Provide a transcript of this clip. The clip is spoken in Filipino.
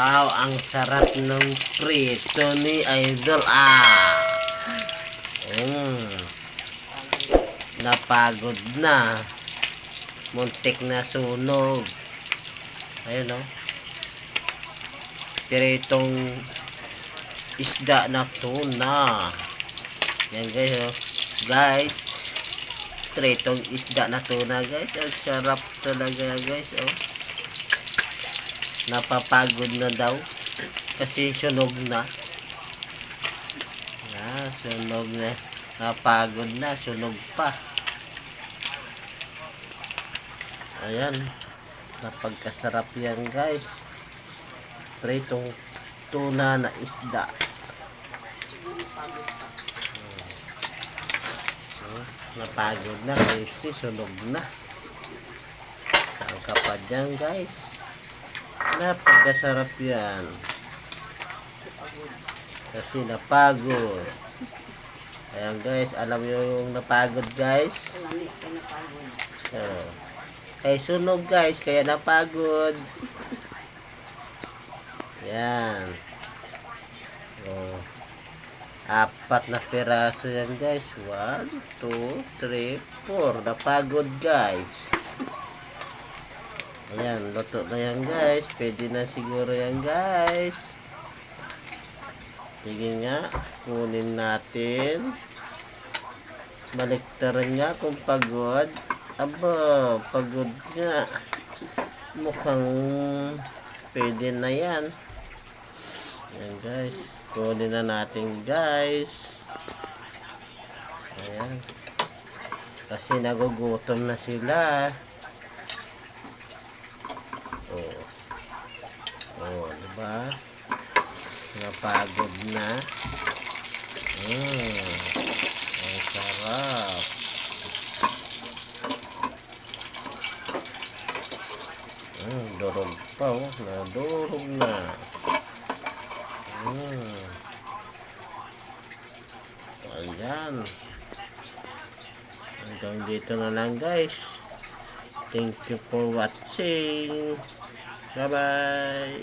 Wow, ang sarap ng prito ni Idol. Ah! Mm. Napagod na. Muntik na sunog. Ayun, no? Piritong isda na tuna. Yan, guys, oh. Guys, piritong isda na tuna, guys. Ang sarap talaga, guys, oh napapagod na daw. Kasi sunog na. Ah, sunog na. Napagod na sunog pa. Ayan. Napagkasarap yan guys. Pritong tuna na isda. Napagod na kasi sunog na. Saan ka pa dyan guys Napagkasarap yan. Kasi napagod. Ayan guys, alam nyo yung napagod guys. Lami ka na pagod. Oh. Kay sunog guys, kaya napagod. Yan. Oh. Apat na piraso yan guys. One, two, three, four. Napagod guys. Ayan, luto na yan guys. Pwede na siguro yan guys. Sige nga, kunin natin. Baliktaran nga kung pagod. Aba, pagod nga. Mukhang pwede na yan. Ayan guys. Kunin na natin guys. Ayan. Kasi nagugutom na sila. Oh. Ba? Napagod na. Mm. Ang sarap. Mm, durog pa oh. Nadurog na. Mm. Ayan. Hanggang dito na lang guys. Thank you for watching. Bye-bye.